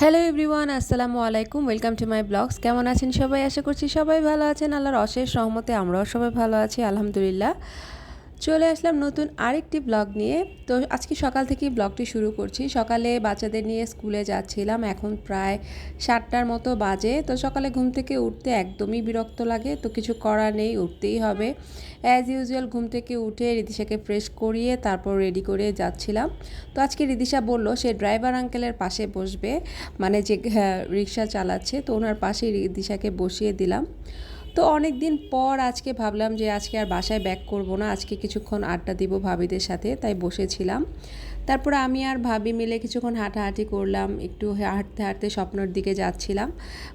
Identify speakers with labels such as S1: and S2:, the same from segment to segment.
S1: Hello everyone আসসালামু আলাইকুম welcome to my blogs কেমন আছেন সবাই? আশা করছি সবাই ভালো আছেন। আল্লাহর অশেষ সহমতে আমরাও সবাই ভালো আছি, আলহামদুলিল্লাহ। চলে আসলাম নতুন আরেকটি ব্লগ নিয়ে। তো আজকে সকাল থেকেই ব্লগটি শুরু করছি। সকালে বাচ্চাদের নিয়ে স্কুলে যাচ্ছিলাম। এখন প্রায় সাতটার মতো বাজে। তো সকালে ঘুম থেকে উঠতে একদমই বিরক্ত লাগে। তো কিছু করার নেই, উঠতেই হবে। অ্যাজ ইউজুয়াল ঘুম থেকে উঠে রিদিশাকে ফ্রেশ করিয়ে তারপর রেডি করে যাচ্ছিলাম। তো আজকে রিদিশা বলল, সে ড্রাইভার আঙ্কেলের পাশে বসবে। মানে যে রিক্সা চালাচ্ছে। তো ওনার পাশেই রিদিশাকে বসিয়ে দিলাম। তো অনেক দিন পর আজকে ভাবলাম যে আজকে আর বাসায় ব্যাক করব না। আজকে কিছুক্ষণ আড্ডা দিব ভাবিদের সাথে, তাই বসেছিলাম। তারপর আমি আর ভাবি মিলে কিছুক্ষণ হাঁটাহাঁটি করলাম, একটু হাঁটতে হাঁটতে স্বপ্নর দিকে যাচ্ছিলাম।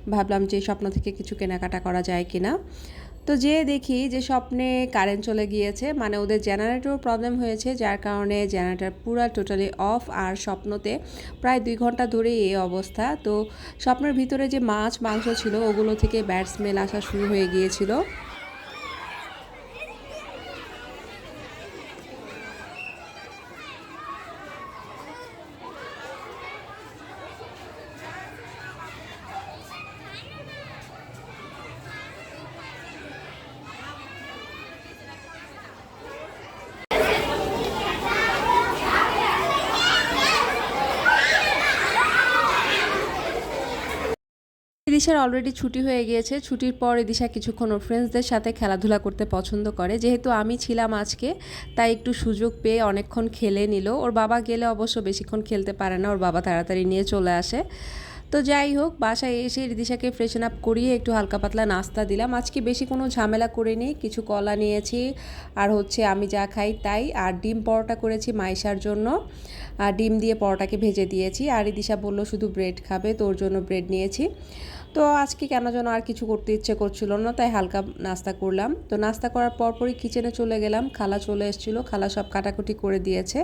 S1: ভাবলাম যে স্বপ্ন থেকে কিছু কেনাকাটা করা যায় কিনা। তো যে দেখি যে স্বপ্নে কারেন্ট চলে গিয়েছে মানে ওদের জেনারেটর প্রবলেম হয়েছে, যার কারণে জেনারেটর পুরো টোটালি অফ আর স্বপ্নতে প্রায় দুই ঘণ্টা ধরে এই অবস্থা। তো স্বপ্নের ভিতরে যে মাছ, মাংস ছিল, ওগুলো থেকে ব্যাড স্মেল আসা শুরু হয়ে গিয়েছিল। দিশার অলরেডি ছুটি হয়ে গিয়েছে। ছুটির পর এদিশা কিছুক্ষণ ওর ফ্রেন্ডসদের সাথে খেলাধুলা করতে পছন্দ করে। যেহেতু আমি ছিলাম আজকে, তাই একটু সুযোগ পেয়ে অনেকক্ষণ খেলে নিল। ওর বাবা গেলে অবশ্য বেশিক্ষণ খেলতে পারে না। ওর বাবা তাড়াতাড়ি নিয়ে চলে আসে। তো যাই হোক, বাসায় এসে রিদিশাকে ফ্রেশন আপ করিয়ে একটু হালকা পাতলা নাস্তা দিলাম। আজকে বেশি কোনো ঝামেলা করিনি কিছু কলা নিয়েছি, আর হচ্ছে আমি যা খাই তাই, আর ডিম পরোটা করেছি মাইশার জন্য। আর ডিম দিয়ে পরোটাকে ভেজে দিয়েছি, আর রিদিশা বলল শুধু ব্রেড খাবে, তোর জন্য ব্রেড নিয়েছি। তো আজকে কেন যেন আর কিছু করতে ইচ্ছে করছিল না, তাই হালকা নাস্তা করলাম। তো নাস্তা করার পরপরই কিচেনে চলে গেলাম, খালা চলে এসেছিল, খালা সব কাটাকুটি করে দিয়েছে।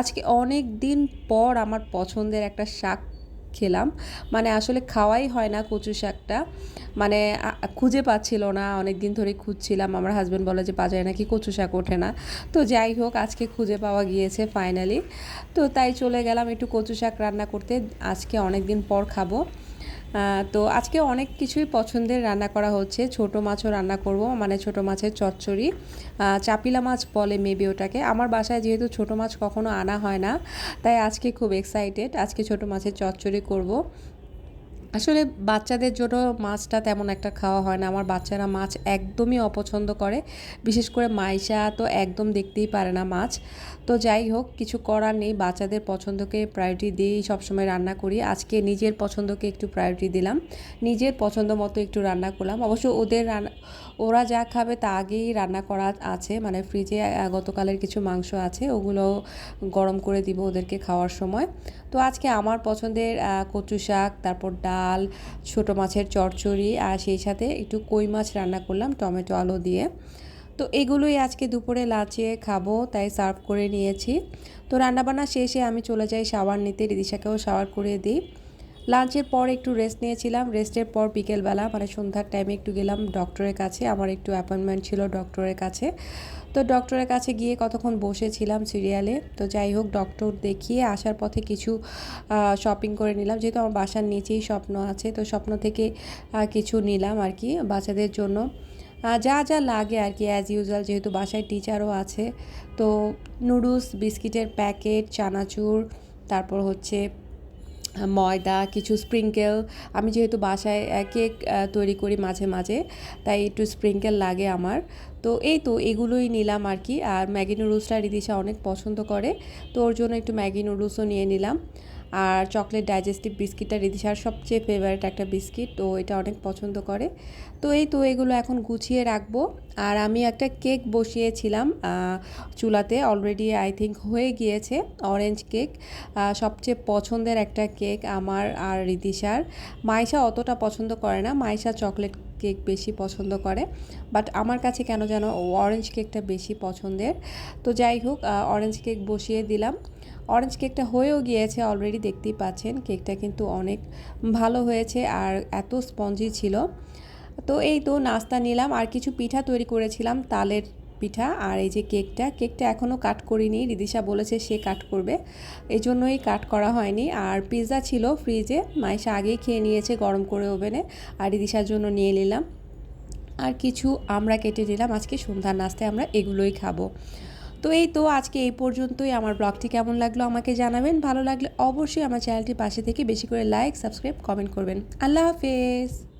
S1: আজকে অনেক দিন পর আমার পছন্দের একটা শাক খেলাম। মানে আসলে খাওয়াই হয় না কচু শাকটা। মানে খুঁজে পাচ্ছিল না অনেক দিন ধরে খুঁজছিলাম। আমার হাজব্যান্ড বলে যে, বাজারে নাকি কচু শাক ওঠে না। তো যাই হোক, আজকে খুঁজে পাওয়া গিয়েছে ফাইনালি তো তাই চলে গেলাম একটু কচু শাক রান্না করতে। আজকে অনেক দিন পর খাব। তো আজকে অনেক কিছুই পছন্দের রান্না করা হচ্ছে। ছোট মাছও রান্না করব মানে ছোট মাছের চচ্চড়ি। চাপিলা মাছ বলে মেবি ওটাকে। আমার বাসায় যেহেতু ছোট মাছ কখনো আনা হয় না, তাই আজকে খুব এক্সাইটেড আজকে ছোট মাছের চচ্চড়ি করব। আসলে বাচ্চাদের জন্য মাছটা তেমন একটা খাওয়া হয় না। আমার বাচ্চারা মাছ একদমই অপছন্দ করে। বিশেষ করে মাইশা তো একদম দেখতেই পারে না মাছ। তো যাই হোক, কিছু করার নেই। বাচ্চাদের পছন্দকে প্রায়োরিটি দিয়েই সবসময় রান্না করি। আজকে নিজের পছন্দকে একটু প্রায়োরিটি দিলাম। নিজের পছন্দ মতো একটু রান্না করলাম। অবশ্য ওদের রান্না ওরা যা খাবে তা আগেই রান্না করা আছে। মানে ফ্রিজে গতকালের কিছু মাংস আছে। ওগুলো গরম করে দিব ওদেরকে খাওয়ার সময়। তো আজকে আমার পছন্দের কচু শাক, তারপর ডাল ছোটো মাছের চচ্চড়ি আর সেই সাথে একটু কই মাছ রান্না করলাম, টমেটো, আলু দিয়ে। তো এগুলোই আজকে দুপুরে লাচিয়ে খাব, তাই সার্ভ করে নিয়েছি। তো রান্নাবান্না শেষে আমি চলে যাই শাওয়ার নিতে, রিদিশাকেও শাওয়ার করে দিই। লাঞ্চের পর একটু রেস্ট নিয়েছিলাম। রেস্টের পর বিকেলবেলা মানে সন্ধ্যার টাইমে একটু গেলাম ডক্টরের কাছে। আমার একটু অ্যাপয়েন্টমেন্ট ছিল ডক্টরের কাছে। তো ডক্টরের কাছে গিয়ে কতক্ষণ বসেছিলাম সিরিয়ালে তো যাই হোক ডক্টর দেখিয়ে আসার পথে কিছু শপিং করে নিলাম। যেহেতু আমার বাসার নিচেই স্বপ্ন আছে, তো স্বপ্ন থেকে কিছু নিলাম আর কি বাচ্চাদের জন্য। যা যা লাগে আর কি অ্যাজ ইউজুয়াল যেহেতু বাসায় টিচারও আছে। তো নুডলস বিস্কিটের প্যাকেট চানাচুর, তারপর হচ্ছে ময়দা, কিছু স্প্রিঙ্কেল আমি যেহেতু বাসায় কেক তৈরি করি মাঝে মাঝে, তাই একটু স্প্রিঙ্কেল লাগে আমার। তো এই তো এগুলোই নিলাম আর কি। আর ম্যাগি নুডলসটা রিদিশা অনেক পছন্দ করে, তো ওর জন্য একটু ম্যাগি নুডলসও নিয়ে নিলাম। আর চকলেট ডাইজেস্টিভ বিস্কিটটা রিদিশার সবচেয়ে ফেভারিট একটা বিস্কিট, তো এটা অনেক পছন্দ করে। তো এই তো এগুলো এখন গুছিয়ে রাখব। আর আমি একটা কেক বসিয়েছিলাম চুলাতে অলরেডি আই থিঙ্ক হয়ে গিয়েছে অরেঞ্জ কেক সবচেয়ে পছন্দের একটা কেক আমার আর রিদিশার। মাইশা অতটা পছন্দ করে না, মাইশা চকলেট কেক বেশি পছন্দ করে বাট আমার কাছে কেন যেন অরেঞ্জ কেকটা বেশি পছন্দের। তো যাই হোক অরেঞ্জ কেক বসিয়ে দিলাম। অরেঞ্জ কেকটা হয়েও গিয়েছে অলরেডি দেখতেই পাচ্ছেন। কেকটা কিন্তু অনেক ভালো হয়েছে আর এত স্পঞ্জি ছিল। তো এই তো নাস্তা নিলাম। আর কিছু পিঠা তৈরি করেছিলাম, তালের পিঠা আর এই যে কেকটা কেকটা এখনও কাট করিনি। রিদিশা বলেছে সে কাট করবে। এই জন্যই কাট করা হয়নি। আর পিৎজা ছিল ফ্রিজে মাইশা আগেই খেয়ে নিয়েছে গরম করে ওভেনে। আর রিদিশার জন্য নিয়ে নিলাম। আর কিছু আমরা কেটে নিলাম। আজকে সন্ধ্যার নাস্তায় আমরা এগুলোই খাব। তো এই তো আজকে এই পর্যন্তই। আমার ব্লগটি কেমন লাগল আমাকে জানাবেন। ভালো লাগলে অবশ্যই আমার চ্যানেলটি পাশে থেকে বেশি করে লাইক, সাবস্ক্রাইব, কমেন্ট করবেন। আল্লাহ হাফেজ।